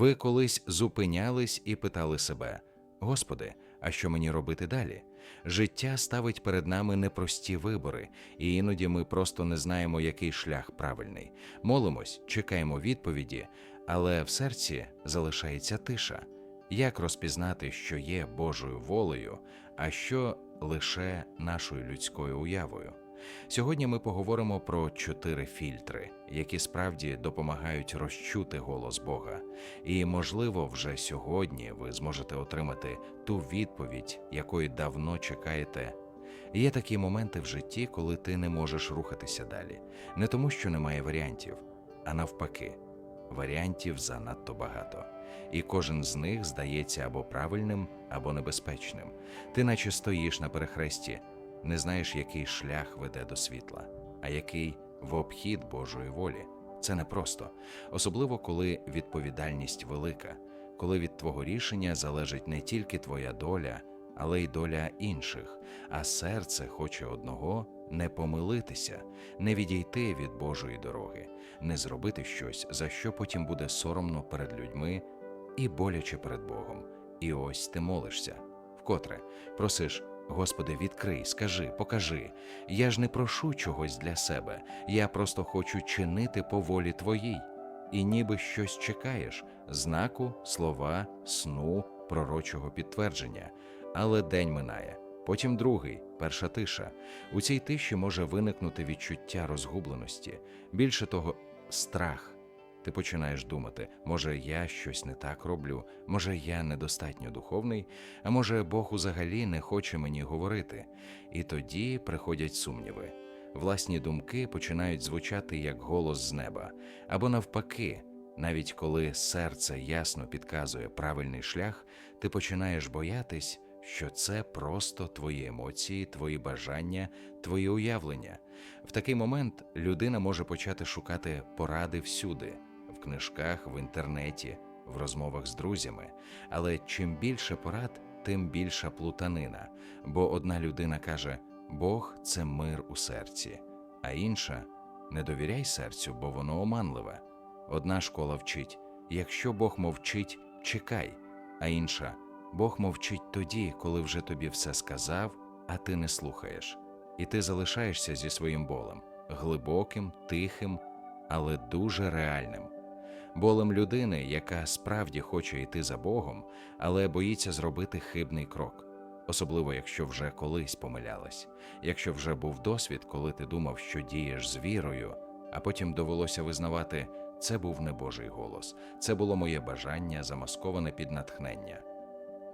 Ви колись зупинялись і питали себе: Господи, а що мені робити далі? Життя ставить перед нами непрості вибори, і іноді ми просто не знаємо, який шлях правильний. Молимось, чекаємо відповіді, але в серці залишається тиша. Як розпізнати, що є Божою волею, а що лише нашою людською уявою? Сьогодні ми поговоримо про чотири фільтри, які справді допомагають розчути голос Бога. І, можливо, вже сьогодні ви зможете отримати ту відповідь, якої давно чекаєте. Є такі моменти в житті, коли ти не можеш рухатися далі, не тому, що немає варіантів, а навпаки, варіантів занадто багато, і кожен з них здається або правильним, або небезпечним. Ти наче стоїш на перехресті, не знаєш, який шлях веде до світла, а який в обхід Божої волі. Це непросто, особливо коли відповідальність велика, коли від твого рішення залежить не тільки твоя доля, але й доля інших, а серце хоче одного не помилитися, не відійти від Божої дороги, не зробити щось, за що потім буде соромно перед людьми і боляче перед Богом. І ось ти молишся. Вкотре просиш, Господи, відкрий, скажи, покажи. Я ж не прошу чогось для себе, я просто хочу чинити по волі Твоїй. І ніби щось чекаєш знаку, слова, сну, пророчого підтвердження. Але день минає, потім другий, перша тиша. У цій тиші може виникнути відчуття розгубленості, більше того, страх. Ти починаєш думати, може, я щось не так роблю, може, я недостатньо духовний, а може, Бог взагалі не хоче мені говорити. І тоді приходять сумніви. Власні думки починають звучати як голос з неба, або навпаки, навіть коли серце ясно підказує правильний шлях, ти починаєш боятись, що це просто твої емоції, твої бажання, твої уявлення. В такий момент людина може почати шукати поради всюди книжках, в інтернеті, в розмовах з друзями. Але чим більше порад, тим більша плутанина. Бо одна людина каже: Бог це мир у серці, а інша не довіряй серцю, бо воно оманливе. Одна школа вчить: якщо Бог мовчить, чекай, а інша Бог мовчить тоді, коли вже тобі все сказав, а ти не слухаєш. І ти залишаєшся зі своїм болем глибоким, тихим, але дуже реальним болем людини, яка справді хоче йти за Богом, але боїться зробити хибний крок, особливо якщо вже колись помилялась, якщо вже був досвід, коли ти думав, що дієш з вірою, а потім довелося визнавати, це був не Божий голос, це було моє бажання, замасковане під натхнення.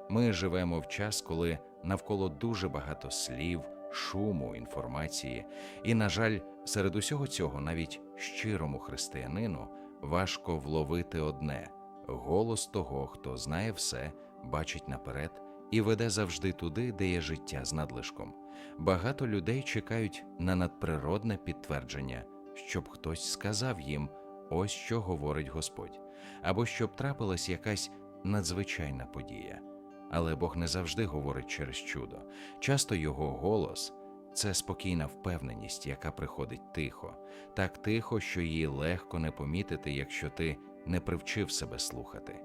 Ми живемо в час, коли навколо дуже багато слів, шуму, інформації, і, на жаль, серед усього цього навіть щирому християнину важко вловити одне голос того, хто знає все, бачить наперед і веде завжди туди, де є життя з надлишком. Багато людей чекають на надприродне підтвердження, щоб хтось сказав їм ось що говорить Господь, або щоб трапилась якась надзвичайна подія. Але Бог не завжди говорить через чудо. Часто його голос це спокійна впевненість, яка приходить тихо, так тихо, що її легко не помітити, якщо ти не привчив себе слухати.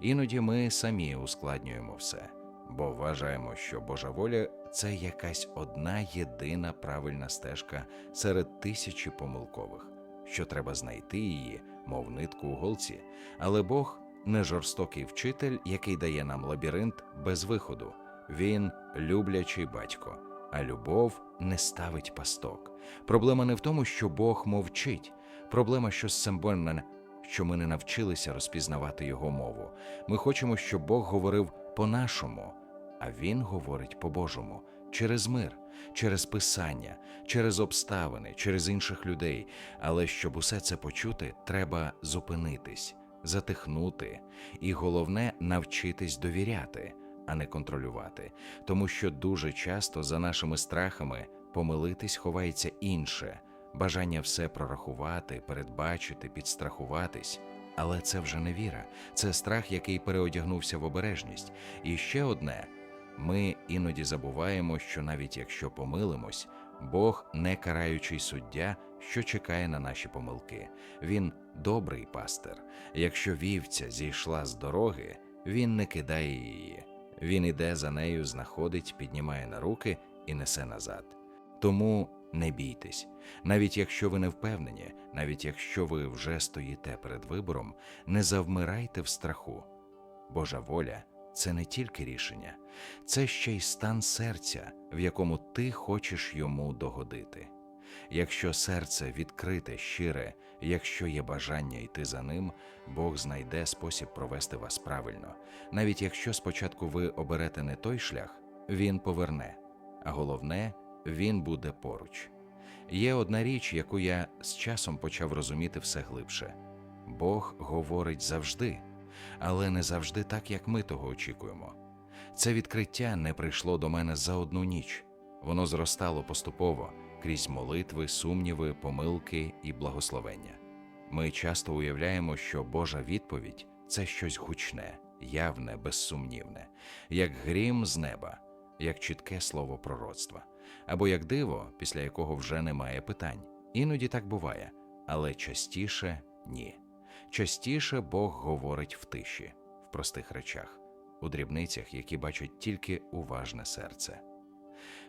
Іноді ми самі ускладнюємо все, бо вважаємо, що Божа воля це якась одна єдина правильна стежка серед тисячі помилкових, що треба знайти її, мов нитку у голці. Але Бог не жорстокий вчитель, який дає нам лабіринт без виходу. Він люблячий батько а любов не ставить пасток. Проблема не в тому, що Бог мовчить. Проблема, що символьна, що ми не навчилися розпізнавати його мову. Ми хочемо, щоб Бог говорив по-нашому, а Він говорить по-божому, через мир, через писання, через обставини, через інших людей. Але щоб усе це почути, треба зупинитись, затихнути, і головне навчитись довіряти а не контролювати, тому що дуже часто за нашими страхами помилитись ховається інше бажання все прорахувати, передбачити, підстрахуватись. Але це вже не віра, це страх, який переодягнувся в обережність. І ще одне: ми іноді забуваємо, що навіть якщо помилимось, Бог не караючий суддя, що чекає на наші помилки. Він добрий пастир. Якщо вівця зійшла з дороги, він не кидає її. Він іде за нею, знаходить, піднімає на руки і несе назад. Тому не бійтесь, навіть якщо ви не впевнені, навіть якщо ви вже стоїте перед вибором, не завмирайте в страху. Божа воля це не тільки рішення, це ще й стан серця, в якому ти хочеш йому догодити. Якщо серце відкрите, щире, якщо є бажання йти за ним, Бог знайде спосіб провести вас правильно. Навіть якщо спочатку ви оберете не той шлях, він поверне, а головне, він буде поруч. Є одна річ, яку я з часом почав розуміти все глибше: Бог говорить завжди, але не завжди так, як ми того очікуємо. Це відкриття не прийшло до мене за одну ніч, воно зростало поступово крізь молитви, сумніви, помилки і благословення. Ми часто уявляємо, що Божа відповідь це щось гучне, явне, безсумнівне, як грім з неба, як чітке слово пророцтва, або як диво, після якого вже немає питань. Іноді так буває, але частіше ні. Частіше Бог говорить в тиші, в простих речах, у дрібницях, які бачать тільки уважне серце.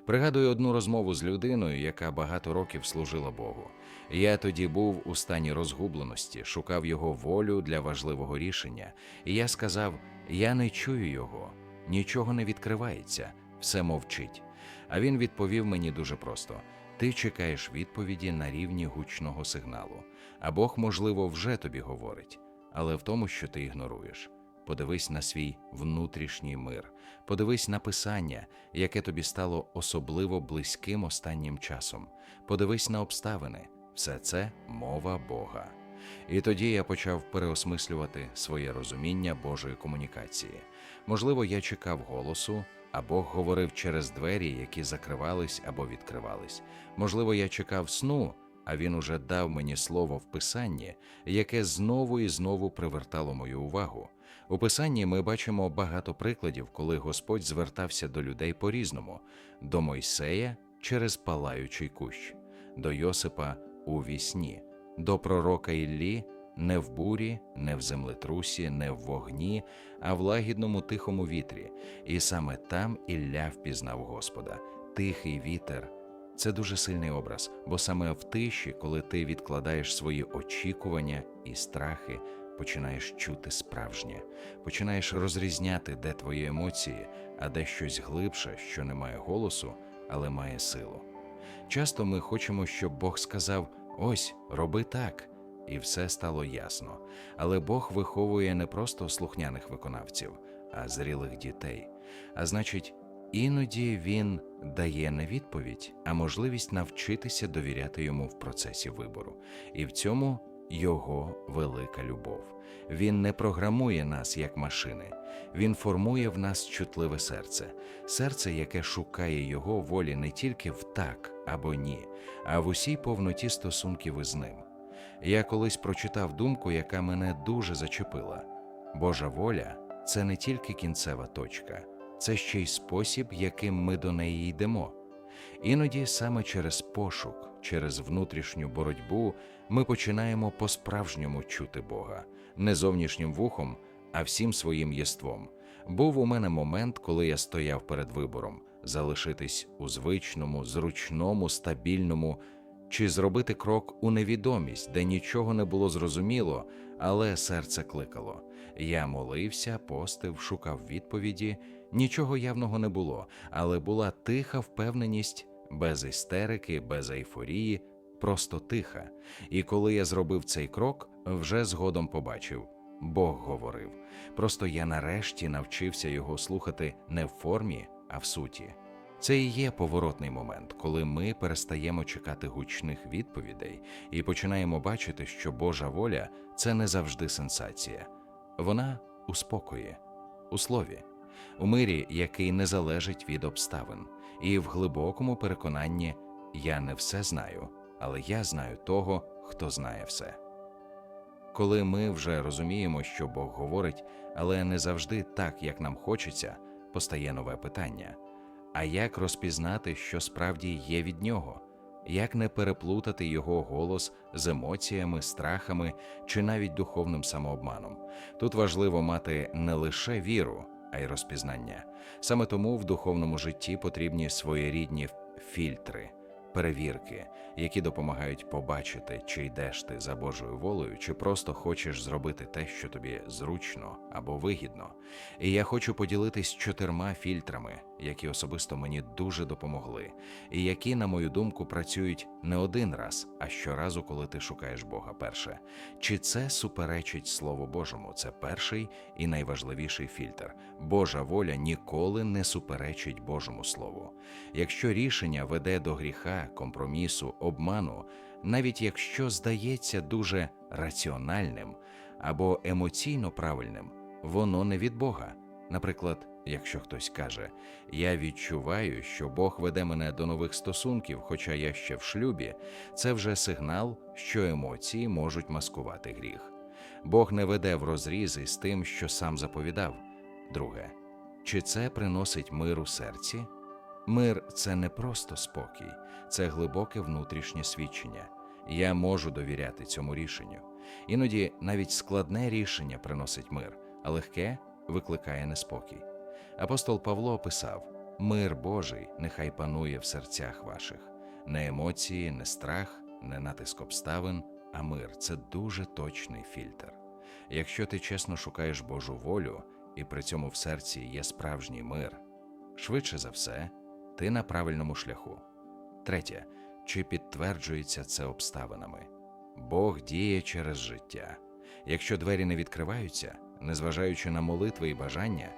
Пригадую одну розмову з людиною, яка багато років служила Богу. Я тоді був у стані розгубленості, шукав його волю для важливого рішення, і я сказав: Я не чую його, нічого не відкривається, все мовчить. А він відповів мені дуже просто: ти чекаєш відповіді на рівні гучного сигналу, а Бог, можливо, вже тобі говорить, але в тому, що ти ігноруєш. Подивись на свій внутрішній мир, подивись на писання, яке тобі стало особливо близьким останнім часом. Подивись на обставини, все це мова Бога. І тоді я почав переосмислювати своє розуміння Божої комунікації. Можливо, я чекав голосу, а Бог говорив через двері, які закривались або відкривались. Можливо, я чекав сну, а він уже дав мені слово в писанні, яке знову і знову привертало мою увагу. У писанні ми бачимо багато прикладів, коли Господь звертався до людей по-різному: до Мойсея через палаючий кущ, до Йосипа у вісні, до пророка Іллі не в бурі, не в землетрусі, не в вогні, а в лагідному тихому вітрі. І саме там Ілля впізнав Господа, тихий вітер. Це дуже сильний образ, бо саме в тиші, коли ти відкладаєш свої очікування і страхи, починаєш чути справжнє, починаєш розрізняти, де твої емоції, а де щось глибше, що не має голосу, але має силу. Часто ми хочемо, щоб Бог сказав: ось, роби так, і все стало ясно. Але Бог виховує не просто слухняних виконавців, а зрілих дітей. А значить, іноді він дає не відповідь, а можливість навчитися довіряти йому в процесі вибору. І в цьому його велика любов. Він не програмує нас як машини, він формує в нас чутливе серце, серце, яке шукає його волі не тільки в так або ні, а в усій повноті стосунків із ним. Я колись прочитав думку, яка мене дуже зачепила. Божа воля це не тільки кінцева точка, це ще й спосіб, яким ми до неї йдемо. Іноді саме через пошук, через внутрішню боротьбу ми починаємо по-справжньому чути Бога, не зовнішнім вухом, а всім своїм єством. Був у мене момент, коли я стояв перед вибором залишитись у звичному, зручному, стабільному, чи зробити крок у невідомість, де нічого не було зрозуміло, але серце кликало. Я молився, постив, шукав відповіді. Нічого явного не було, але була тиха впевненість, без істерики, без ейфорії, просто тиха. І коли я зробив цей крок, вже згодом побачив Бог говорив. Просто я нарешті навчився його слухати не в формі, а в суті. Це і є поворотний момент, коли ми перестаємо чекати гучних відповідей і починаємо бачити, що Божа воля це не завжди сенсація. Вона у спокої, у слові, у мирі, який не залежить від обставин, і в глибокому переконанні я не все знаю, але я знаю того, хто знає все. Коли ми вже розуміємо, що Бог говорить, але не завжди так, як нам хочеться, постає нове питання. А як розпізнати, що справді є від нього? Як не переплутати його голос з емоціями, страхами чи навіть духовним самообманом? Тут важливо мати не лише віру, а й розпізнання. Саме тому в духовному житті потрібні своєрідні фільтри, перевірки, які допомагають побачити, чи йдеш ти за Божою волею, чи просто хочеш зробити те, що тобі зручно або вигідно. І я хочу поділитись чотирма фільтрами, які особисто мені дуже допомогли, і які, на мою думку, працюють не один раз, а щоразу, коли ти шукаєш Бога перше. Чи це суперечить Слову Божому? Це перший і найважливіший фільтр. Божа воля ніколи не суперечить Божому Слову. Якщо рішення веде до гріха, компромісу, обману, навіть якщо здається дуже раціональним або емоційно правильним, воно не від Бога. Наприклад, якщо хтось каже, я відчуваю, що Бог веде мене до нових стосунків, хоча я ще в шлюбі, це вже сигнал, що емоції можуть маскувати гріх. Бог не веде в розріз із тим, що сам заповідав. Друге, чи це приносить мир у серці? Мир це не просто спокій, це глибоке внутрішнє свідчення. Я можу довіряти цьому рішенню. Іноді навіть складне рішення приносить мир, а легке викликає неспокій. Апостол Павло писав: Мир Божий нехай панує в серцях ваших, не емоції, не страх, не натиск обставин, а мир це дуже точний фільтр. Якщо ти чесно шукаєш Божу волю, і при цьому в серці є справжній мир, швидше за все, ти на правильному шляху. Третє, чи підтверджується це обставинами? Бог діє через життя. Якщо двері не відкриваються, незважаючи на молитви і бажання,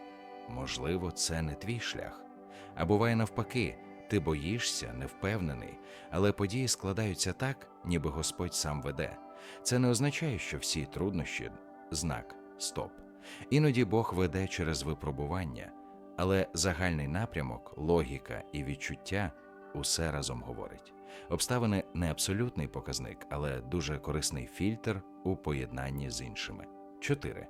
можливо, це не твій шлях. А буває навпаки, ти боїшся, невпевнений, але події складаються так, ніби Господь сам веде. Це не означає, що всі труднощі знак стоп. Іноді Бог веде через випробування, але загальний напрямок, логіка і відчуття усе разом говорить. Обставини не абсолютний показник, але дуже корисний фільтр у поєднанні з іншими. 4.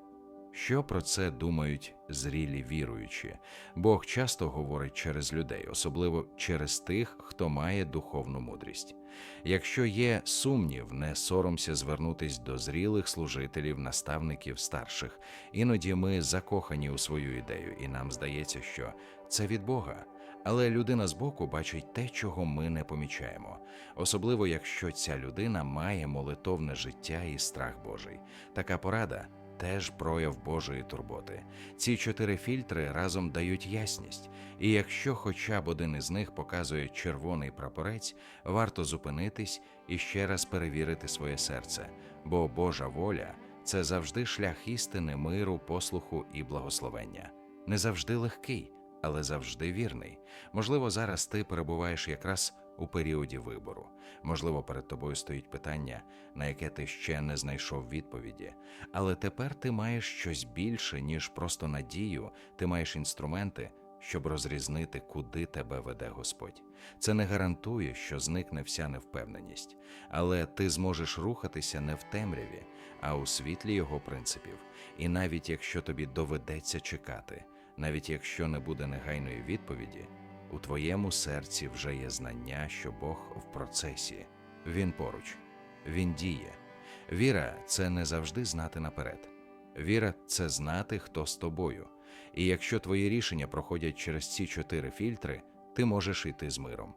Що про це думають зрілі віруючі? Бог часто говорить через людей, особливо через тих, хто має духовну мудрість. Якщо є сумнів, не соромся звернутись до зрілих служителів, наставників старших. Іноді ми закохані у свою ідею, і нам здається, що це від Бога. Але людина збоку бачить те, чого ми не помічаємо, особливо якщо ця людина має молитовне життя і страх Божий. Така порада теж прояв Божої турботи. Ці чотири фільтри разом дають ясність, і якщо хоча б один із них показує червоний прапорець, варто зупинитись і ще раз перевірити своє серце, бо Божа воля це завжди шлях істини, миру, послуху і благословення. Не завжди легкий, але завжди вірний. Можливо, зараз ти перебуваєш якраз у періоді вибору. Можливо, перед тобою стоїть питання, на яке ти ще не знайшов відповіді. Але тепер ти маєш щось більше, ніж просто надію, ти маєш інструменти, щоб розрізнити, куди тебе веде Господь. Це не гарантує, що зникне вся невпевненість, але ти зможеш рухатися не в темряві, а у світлі його принципів. І навіть якщо тобі доведеться чекати, навіть якщо не буде негайної відповіді. У твоєму серці вже є знання, що Бог в процесі, Він поруч, Він діє. Віра це не завжди знати наперед. Віра це знати, хто з тобою. І якщо твої рішення проходять через ці чотири фільтри, ти можеш йти з миром.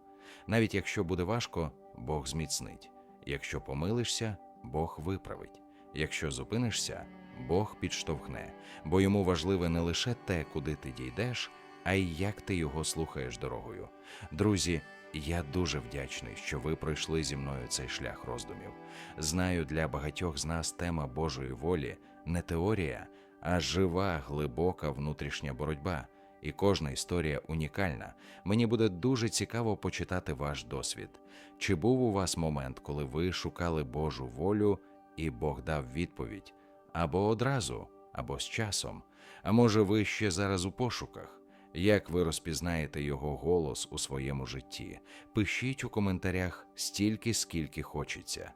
Навіть якщо буде важко, Бог зміцнить. Якщо помилишся, Бог виправить. Якщо зупинишся, Бог підштовхне, бо йому важливе не лише те, куди ти дійдеш а й як ти його слухаєш дорогою. Друзі, я дуже вдячний, що ви пройшли зі мною цей шлях роздумів. Знаю, для багатьох з нас тема Божої волі не теорія, а жива, глибока внутрішня боротьба. І кожна історія унікальна. Мені буде дуже цікаво почитати ваш досвід. Чи був у вас момент, коли ви шукали Божу волю, і Бог дав відповідь або одразу, або з часом? А може, ви ще зараз у пошуках? Як ви розпізнаєте його голос у своєму житті? Пишіть у коментарях стільки, скільки хочеться.